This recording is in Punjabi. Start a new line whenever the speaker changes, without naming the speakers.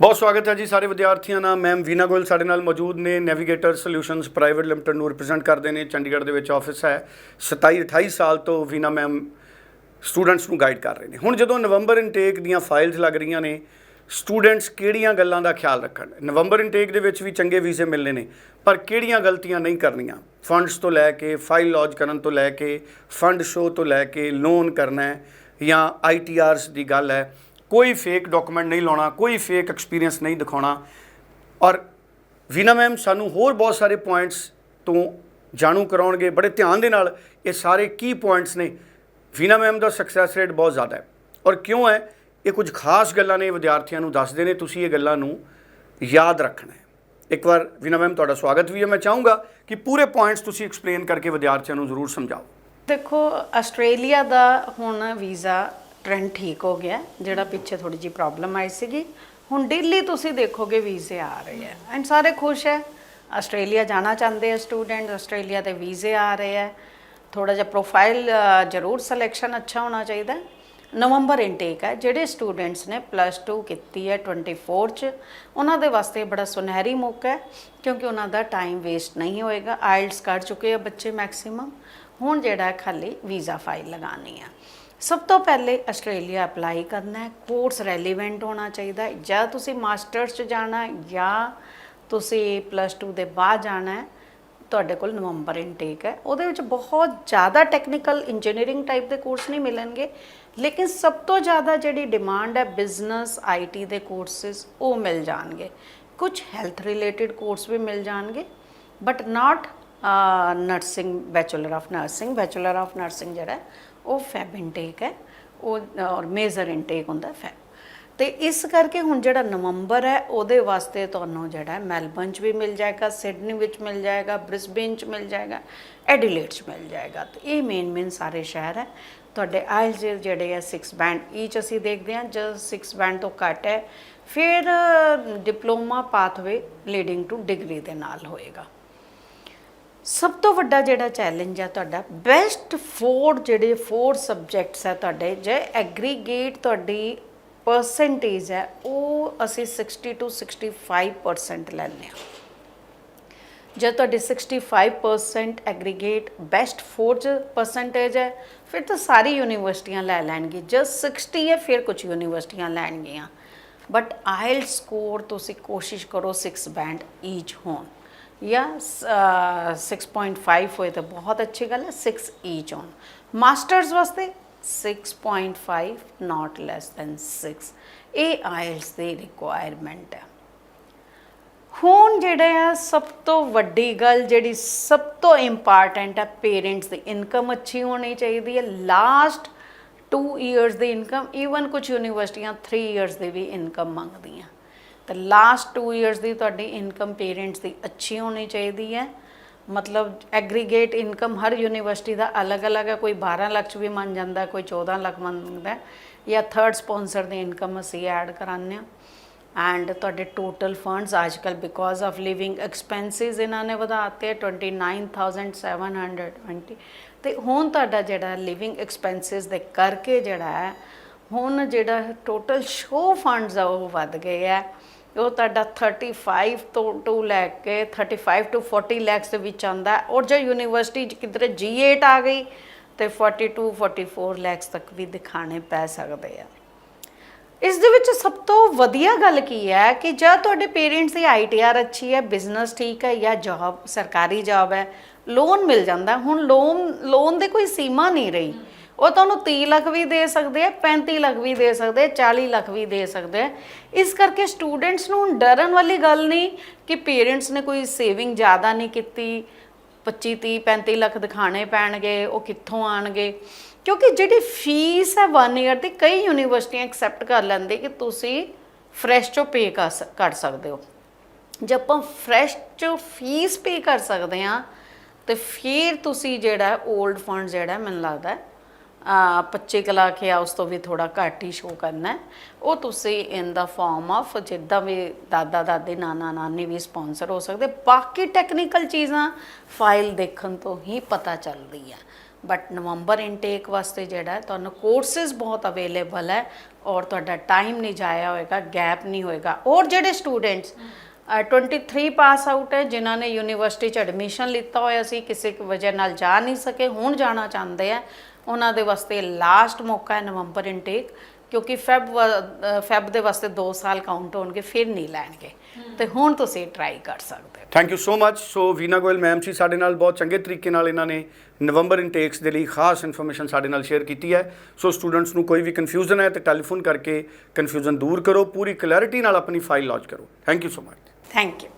ਬਹੁਤ ਸਵਾਗਤ ਹੈ ਜੀ ਸਾਰੇ ਵਿਦਿਆਰਥੀਆਂ ਦਾ। ਮੈਮ ਵੀਨਾ ਗੋਇਲ ਸਾਡੇ ਨਾਲ ਮੌਜੂਦ ਨੇ। ਨੈਵੀਗੇਟਰ ਸੋਲਿਊਸ਼ਨਸ ਪ੍ਰਾਈਵੇਟ ਲਿਮਟਿਡ ਨੂੰ ਰਿਪਰੈਜ਼ੈਂਟ ਕਰਦੇ ਨੇ। ਚੰਡੀਗੜ੍ਹ ਦੇ ਵਿੱਚ ਆਫਿਸ ਹੈ। 27 28 ਸਾਲ ਤੋਂ ਵੀਨਾ ਮੈਮ ਸਟੂਡੈਂਟਸ ਨੂੰ ਗਾਈਡ ਕਰ ਰਹੇ ਨੇ। ਹੁਣ ਜਦੋਂ ਨਵੰਬਰ ਇਨਟੇਕ ਦੀਆਂ ਫਾਈਲਸ ਲੱਗ ਰਹੀਆਂ ਨੇ ਸਟੂਡੈਂਟਸ ਕਿਹੜੀਆਂ ਗੱਲਾਂ ਦਾ ਖਿਆਲ ਰੱਖਣ? ਨਵੰਬਰ ਇਨਟੇਕ ਦੇ ਵਿੱਚ ਵੀ ਚੰਗੇ ਵੀਜ਼ੇ ਮਿਲਨੇ ਨੇ, ਪਰ ਕਿਹੜੀਆਂ ਗਲਤੀਆਂ ਨਹੀਂ ਕਰਨੀਆਂ? ਫੰਡਸ ਤੋਂ ਲੈ ਕੇ ਫਾਈਲ ਲੌਜ ਕਰਨ ਤੋਂ ਲੈ ਕੇ ਫੰਡ ਸ਼ੋ ਤੋਂ ਲੈ ਕੇ ਲੋਨ ਕਰਨਾ ਹੈ ਜਾਂ ਆਈਟੀਆਰਸ ਦੀ ਗੱਲ ਹੈ। ਕੋਈ ਫੇਕ ਡਾਕੂਮੈਂਟ ਨਹੀਂ ਲਾਉਣਾ, ਕੋਈ ਫੇਕ ਐਕਸਪੀਰੀਅੰਸ ਨਹੀਂ ਦਿਖਾਉਣਾ। ਔਰ ਵੀਨਾ ਮੈਮ, ਸਾਨੂੰ ਹੋਰ ਬਹੁਤ ਸਾਰੇ ਪੁਆਇੰਟਸ ਤੋਂ ਜਾਣੂ ਕਰਾਉਣਗੇ। ਬੜੇ ਧਿਆਨ ਦੇ ਨਾਲ ਇਹ ਸਾਰੇ ਕੀ ਪੁਆਇੰਟਸ ਨੇ। ਵੀਨਾ ਮੈਮ ਦਾ ਸਕਸੈਸ ਰੇਟ ਬਹੁਤ ਜ਼ਿਆਦਾ ਹੈ। ਔਰ ਕਿਉਂ ਹੈ? ਇਹ ਕੁਝ ਖਾਸ ਗੱਲਾਂ ਨੇ, ਵਿਦਿਆਰਥੀਆਂ ਨੂੰ ਦੱਸਦੇ ਨੇ। ਤੁਸੀਂ ਇਹ ਗੱਲਾਂ ਨੂੰ ਯਾਦ ਰੱਖਣਾ ਹੈ। ਇੱਕ ਵਾਰ ਵੀਨਾ ਮੈਮ, ਤੁਹਾਡਾ ਸਵਾਗਤ ਵੀ ਹੈ। ਮੈਂ ਚਾਹੂੰਗਾ ਕਿ ਪੂਰੇ ਪੁਆਇੰਟਸ ਤੁਸੀਂ ਐਕਸਪਲੇਨ ਕਰਕੇ ਵਿਦਿਆਰਥੀਆਂ ਨੂੰ ਜ਼ਰੂਰ ਸਮਝਾਓ।
ਦੇਖੋ, ਆਸਟ੍ਰੇਲੀਆ ਦਾ ਹੁਣ ਵੀਜ਼ਾ ਟ੍ਰੈਂਡ ਠੀਕ ਹੋ ਗਿਆ, ਜਿਹੜਾ ਪਿੱਛੇ ਥੋੜੀ ਜੀ ਪ੍ਰੋਬਲਮ ਆਈ ਸੀਗੀ। ਹੁਣ ਡੇਲੀ ਤੁਸੀਂ ਦੇਖੋਗੇ ਵੀਜ਼ੇ ਆ ਰਹੇ ਹੈ ਐਂਡ ਸਾਰੇ ਖੁਸ਼ ਹੈ ਆਸਟ੍ਰੇਲੀਆ ਜਾਣਾ ਚਾਹੁੰਦੇ ਆ ਸਟੂਡੈਂਟ ਆਸਟ੍ਰੇਲੀਆ ਦੇ ਵੀਜ਼ੇ ਆ ਰਹੇ ਹੈ ਥੋੜਾ ਜਿਹਾ ਪ੍ਰੋਫਾਈਲ ਜ਼ਰੂਰ ਸਿਲੈਕਸ਼ਨ ਅੱਛਾ ਹੋਣਾ ਚਾਹੀਦਾ ਨਵੰਬਰ ਇਨਟੇਕ ਹੈ ਜਿਹੜੇ ਸਟੂਡੈਂਟਸ ਨੇ ਪਲੱਸ 2 ਕੀਤੀ ਹੈ 24 ਚ, ਉਹਨਾਂ ਦੇ ਵਾਸਤੇ ਬੜਾ ਸੁਨਹਿਰੀ ਮੌਕਾ ਹੈ ਕਿਉਂਕਿ ਉਹਨਾਂ ਦਾ ਟਾਈਮ ਵੇਸਟ ਨਹੀਂ ਹੋਏਗਾ। ਆਇਲਟਸ ਕਰ ਚੁੱਕੇ ਆ ਬੱਚੇ ਮੈਕਸਿਮਮ ਹੁਣ ਜਿਹੜਾ ਖਾਲੀ ਵੀਜ਼ਾ ਫਾਈਲ ਲਗਾਉਣੀ ਆ। ਸਭ ਤੋਂ ਪਹਿਲੇ ਆਸਟ੍ਰੇਲੀਆ ਅਪਲਾਈ ਕਰਨਾ ਹੈ। ਕੋਰਸ ਰੈਲੇਵੈਂਟ ਹੋਣਾ ਚਾਹੀਦਾ ਹੈ। ਜਾਂ ਤੁਸੀਂ ਮਾਸਟਰਸ ਚ ਜਾਣਾ ਜਾਂ ਤੁਸੀਂ ਪਲੱਸ 2 ਦੇ ਬਾਅਦ ਜਾਣਾ ਹੈ, ਤੁਹਾਡੇ ਕੋਲ ਨਵੰਬਰ ਇਨਟੇਕ ਹੈ। ਉਹਦੇ ਵਿੱਚ ਬਹੁਤ ਜ਼ਿਆਦਾ ਟੈਕਨੀਕਲ ਇੰਜੀਨੀਅਰਿੰਗ ਟਾਈਪ ਦੇ ਕੋਰਸ ਨਹੀਂ ਮਿਲਣਗੇ। ਲੇਕਿਨ ਸਭ ਤੋਂ ਜ਼ਿਆਦਾ ਜਿਹੜੀ ਡਿਮਾਂਡ ਹੈ ਬਿਜ਼ਨਸ ਆਈਟੀ ਦੇ ਕੋਰਸਸ ਉਹ ਮਿਲ ਜਾਣਗੇ। ਕੁਝ ਹੈਲਥ ਰਿਲੇਟਡ ਕੋਰਸ ਵੀ ਮਿਲ ਜਾਣਗੇ। But not nursing, bachelor of nursing, bachelor of nursing ਜਿਹੜਾ ਉਹ ਫੈਬ ਇਨਟੇਕ ਹੈ, ਉਹ, ਔਰ ਮੇਜਰ ਇਨਟੇਕ ਹੁੰਦਾ ਫੈਬ। ਤੇ ਇਸ ਕਰਕੇ ਹੁਣ ਜਿਹੜਾ ਨਵੰਬਰ ਹੈ, ਉਹਦੇ ਵਾਸਤੇ ਤੁਹਾਨੂੰ ਜਿਹੜਾ ਹੈ ਮੈਲਬਨ 'ਚ ਵੀ ਮਿਲ ਜਾਏਗਾ, ਸਿਡਨੀ ਵਿੱਚ ਮਿਲ ਜਾਏਗਾ, ਬ੍ਰਿਸਬੇਨ 'ਚ ਮਿਲ ਜਾਏਗਾ, ਐਡੀਲੇਡ 'ਚ ਮਿਲ ਜਾਏਗਾ। ਤੇ ਇਹ ਮੇਨ ਮੇਨ ਸਾਰੇ ਸ਼ਹਿਰ ਹੈ। ਤੁਹਾਡੇ ਆਇਲਸ ਜਿਹੜੇ ਆ 6 ਬੈਂਡ ਈਚ ਅਸੀਂ ਦੇਖਦੇ ਹਾਂ, ਜਦ 6 ਬੈਂਡ ਤੋਂ ਘੱਟ ਹੈ, ਫਿਰ diploma pathway leading to degree ਦੇ ਨਾਲ ਹੋਏਗਾ। ਸਭ ਤੋਂ ਵੱਡਾ ਜਿਹੜਾ ਚੈਲੰਜ ਹੈ ਤੁਹਾਡਾ ਬੈਸਟ ਫੋਰ ਜਿਹੜੇ ਫੋਰ ਸਬਜੈਕਟਸ ਹੈ ਤੁਹਾਡੇ, ਜੇ ਐਗਰੀਗੇਟ ਤੁਹਾਡੀ ਪਰਸੈਂਟੇਜ ਹੈ, ਉਹ ਅਸੀਂ 60 ਤੋਂ 65% ਲੈਂਦੇ ਹਾਂ। ਜੇ ਤੁਹਾਡੀ 65% ਐਗਰੀਗੇਟ ਬੈਸਟ 4 ਪਰਸੈਂਟੇਜ ਹੈ, ਫਿਰ ਤਾਂ ਸਾਰੀ ਯੂਨੀਵਰਸਿਟੀਆਂ ਲੈ ਲੈਣਗੀ। ਜਦ 60 ਹੈ, ਫਿਰ ਕੁਝ ਯੂਨੀਵਰਸਿਟੀਆਂ ਲੈਣਗੀਆਂ। ਬਟ ਆਇਲ ਸਕੋਰ ਤੁਸੀਂ ਕੋਸ਼ਿਸ਼ ਕਰੋ 6 ਬੈਂਡ ਈਚ ਹੋਣ। ਜਾਂ ਅ, 6.5 ਹੋਏ ਤਾਂ ਬਹੁਤ ਅੱਛੀ ਗੱਲ ਹੈ 6 ਈਚ ਹੋਣ ਮਾਸਟਰਸ ਵਾਸਤੇ 6.5 not ਲੈਸ than 6 ਇਹ ਆਇਲਸ ਦੀ ਰਿਕੁਆਇਰਮੈਂਟ ਹੈ ਹੁਣ ਜਿਹੜਾ ਆ ਸਭ ਤੋਂ ਵੱਡੀ ਗੱਲ ਜਿਹੜੀ ਸਭ ਤੋਂ ਇੰਪੋਰਟੈਂਟ ਹੈ ਪੇਰੈਂਟਸ ਦੀ ਇਨਕਮ ਅੱਛੀ ਹੋਣੀ ਚਾਹੀਦੀ ਹੈ। ਲਾਸਟ 2 ਇਅਰਸ ਦੀ ਇਨਕਮ ਈਵਨ ਕੁਝ ਯੂਨੀਵਰਸਿਟੀਆਂ 3 ਇਅਰਸ ਦੀ ਵੀ ਇਨਕਮ ਮੰਗਦੀਆਂ। ਤੇ ਲਾਸਟ 2 ਇਅਰਸ ਦੀ ਤੁਹਾਡੀ ਇਨਕਮ ਪੇਰੈਂਟਸ ਦੀ ਅੱਛੀ ਹੋਣੀ ਚਾਹੀਦੀ ਹੈ। ਮਤਲਬ ਐਗਰੀਗੇਟ ਇਨਕਮ ਹਰ ਯੂਨੀਵਰਸਿਟੀ ਦਾ ਅਲੱਗ-ਅਲੱਗ ਹੈ। ਕੋਈ 12 ਲੱਖ ਚ ਵੀ ਮੰਨ ਜਾਂਦਾ, ਕੋਈ 14 ਲੱਖ ਮੰਨਦਾ ਜਾਂ ਥਰਡ ਸਪਾਂਸਰ ਦੀ ਇਨਕਮ ਅਸੀਂ ਐਡ ਕਰਾਉਂਦੇ ਹਾਂ। ਐਂਡ ਤੁਹਾਡੇ ਟੋਟਲ ਫੰਡਸ ਅੱਜਕੱਲ ਬਿਕੋਜ਼ ਆਫ ਲਿਵਿੰਗ ਐਕਸਪੈਂਸਿਸ ਇਹਨਾਂ ਨੇ ਵਧਾਤੇ 29720 ਤੇ ਹੁਣ ਤੁਹਾਡਾ ਜਿਹੜਾ ਲਿਵਿੰਗ ਐਕਸਪੈਂਸਿਸ ਦੇ ਕਰਕੇ ਜਿਹੜਾ ਹੈ, ਹੁਣ ਜਿਹੜਾ ਟੋਟਲ ਸ਼ੋ ਫੰਡਸ ਆ ਉਹ ਵੱਧ ਗਏ ਆ ਉਹ ਤੁਹਾਡਾ 35 ਤੋਂ ਟੂ ਲੈ ਕੇ 35 ਟੂ 40 ਲੈਕਸ ਦੇ ਵਿੱਚ ਆਉਂਦਾ ਔਰ ਜੇ ਯੂਨੀਵਰਸਿਟੀ 'ਚ ਕਿਧਰੇ G8 ਆ ਗਈ, ਤੇ 42 44 ਲੈਕਸ ਤੱਕ ਵੀ ਦਿਖਾਣੇ ਪੈ ਸਕਦੇ ਆ। ਇਸ ਦੇ ਵਿੱਚ ਸਭ ਤੋਂ ਵਧੀਆ ਗੱਲ ਕੀ ਹੈ ਕਿ ਜਦ ਤੁਹਾਡੇ ਪੇਰੈਂਟਸ ਦੀ ਆਈਟੀਆਰ ਅੱਛੀ ਹੈ ਬਿਜ਼ਨਸ ਠੀਕ ਹੈ ਜਾਂ ਜੌਬ ਸਰਕਾਰੀ ਜੌਬ ਹੈ ਲੋਨ ਮਿਲ ਜਾਂਦਾ। ਹੁਣ ਲੋਨ ਲੋਨ ਦੇ ਕੋਈ ਸੀਮਾ ਨਹੀਂ ਰਹੀ। ਉਹ ਤੁਹਾਨੂੰ 30 ਲੱਖ ਵੀ ਦੇ ਸਕਦੇ ਆ 35 ਲੱਖ ਵੀ ਦੇ ਸਕਦੇ ਆ 40 ਲੱਖ ਵੀ ਦੇ ਸਕਦੇ ਆ। ਇਸ ਕਰਕੇ ਸਟੂਡੈਂਟਸ ਨੂੰ ਹੁਣ ਡਰਨ ਵਾਲੀ ਗੱਲ ਨਹੀਂ ਕਿ ਪੇਰੈਂਟਸ ਨੇ ਕੋਈ ਸੇਵਿੰਗ ਜ਼ਿਆਦਾ ਨਹੀਂ ਕੀਤੀ 25 30 35 ਲੱਖ ਦਿਖਾਣੇ ਪੈਣਗੇ ਉਹ ਕਿੱਥੋਂ ਆਣਗੇ? ਕਿਉਂਕਿ ਜਿਹੜੀ ਫੀਸ ਹੈ 1 ਇਅਰ ਦੀ ਕਈ ਯੂਨੀਵਰਸਿਟੀਆਂ ਐਕਸੈਪਟ ਕਰ ਲੈਂਦੇ ਕਿ ਤੁਸੀਂ ਫਰੈਸ਼ ਚੋਂ ਪੇ ਕਰ ਸ- ਕਰ ਸਕਦੇ ਹੋ। ਜੇ ਆਪਾਂ ਫਰੈਸ਼ ਚੋਂ ਫੀਸ ਪੇ ਕਰ ਸਕਦੇ ਆ ਤੇ ਫਿਰ ਤੁਸੀਂ ਜਿਹੜਾ 올ਡ ਫੰਡ ਜਿਹੜਾ ਮੈਨੂੰ ਲੱਗਦਾ ਹੈ, 25 ਕੁ ਲੱਖ ਜਾਂ ਉਸ ਤੋਂ ਵੀ ਥੋੜਾ ਘੱਟ ਹੀ ਸ਼ੋ ਕਰਨਾ ਹੈ। ਉਹ ਤੁਸੀਂ ਇਨ ਦਾ ਫਾਰਮ ਆਫ ਜਿੱਦਾਂ ਵੀ ਦਾਦਾ, ਦਾਦੀ, ਨਾਨਾ, ਨਾਨੀ ਵੀ ਸਪਾਂਸਰ ਹੋ ਸਕਦੇ। ਬਾਕੀ ਟੈਕਨੀਕਲ ਚੀਜ਼ਾਂ ਫਾਈਲ ਦੇਖਣ ਤੋਂ ਹੀ ਪਤਾ ਚੱਲਦੀ ਹੈ। ਬਟ ਨਵੰਬਰ ਇਨਟੇਕ ਵਾਸਤੇ ਜਿਹੜਾ ਤੁਹਾਨੂੰ ਕੋਰਸਸ ਬਹੁਤ ਅਵੇਲੇਬਲ ਹੈ ਔਰ ਤੁਹਾਡਾ ਟਾਈਮ ਨਹੀਂ ਜਾਇਆ ਹੋਏਗਾ ਗੈਪ ਨਹੀਂ ਹੋਏਗਾ। ਔਰ ਜਿਹੜੇ ਸਟੂਡੈਂਟਸ 23 ਪਾਸ ਆਊਟ ਹੈ, ਜਿਨ੍ਹਾਂ ਨੇ ਯੂਨੀਵਰਸਿਟੀ ਚ ਐਡਮਿਸ਼ਨ ਲਿੱਤਾ ਹੋਇਆ ਸੀ, ਕਿਸੇ ਕੁ ਵਜ੍ਹਾ ਨਾਲ ਜਾ ਨਹੀਂ ਸਕੇ, ਹੁਣ ਜਾਣਾ ਚਾਹੁੰਦੇ ਆ। ਉਹਨਾਂ ਦੇ ਵਾਸਤੇ ਲਾਸਟ ਮੌਕਾ ਹੈ ਨਵੰਬਰ ਇਨਟੇਕ ਕਿਉਂਕਿ ਫੈਬ ਵ- ਫੈਬ ਦੇ ਵਾਸਤੇ 2 ਸਾਲ ਕਾਊਂਟ ਹੋਣਗੇ, ਫਿਰ ਨਹੀਂ ਲੈਣਗੇ। ਤੇ ਹੁਣ ਤੁਸੀਂ ਟਰਾਈ ਕਰ ਸਕਦੇ ਹੋ।
Thank you so much so Veena Goyal ma'am ਸੀ ਸਾਡੇ ਨਾਲ ਬਹੁਤ ਚੰਗੇ ਤਰੀਕੇ ਨਾਲ ਇਹਨਾਂ ਨੇ ਨਵੰਬਰ ਇਨਟੇਕਸ ਦੇ ਲਈ ਖਾਸ ਇਨਫੋਰਮੇਸ਼ਨ ਸਾਡੇ ਨਾਲ ਸ਼ੇਅਰ ਕੀਤੀ ਹੈ। ਸੋ ਸਟੂਡੈਂਟਸ ਨੂੰ ਕੋਈ ਵੀ ਕਨਫਿਊਜ਼ਨ ਹੈ, ਤੇ ਟੈਲੀਫੋਨ ਕਰਕੇ ਕਨਫਿਊਜ਼ਨ ਦੂਰ ਕਰੋ, ਪੂਰੀ ਕਲੈਰਿਟੀ ਨਾਲ ਆਪਣੀ ਫਾਈਲ ਲੌਂਚ ਕਰੋ। Thank you so much
thank you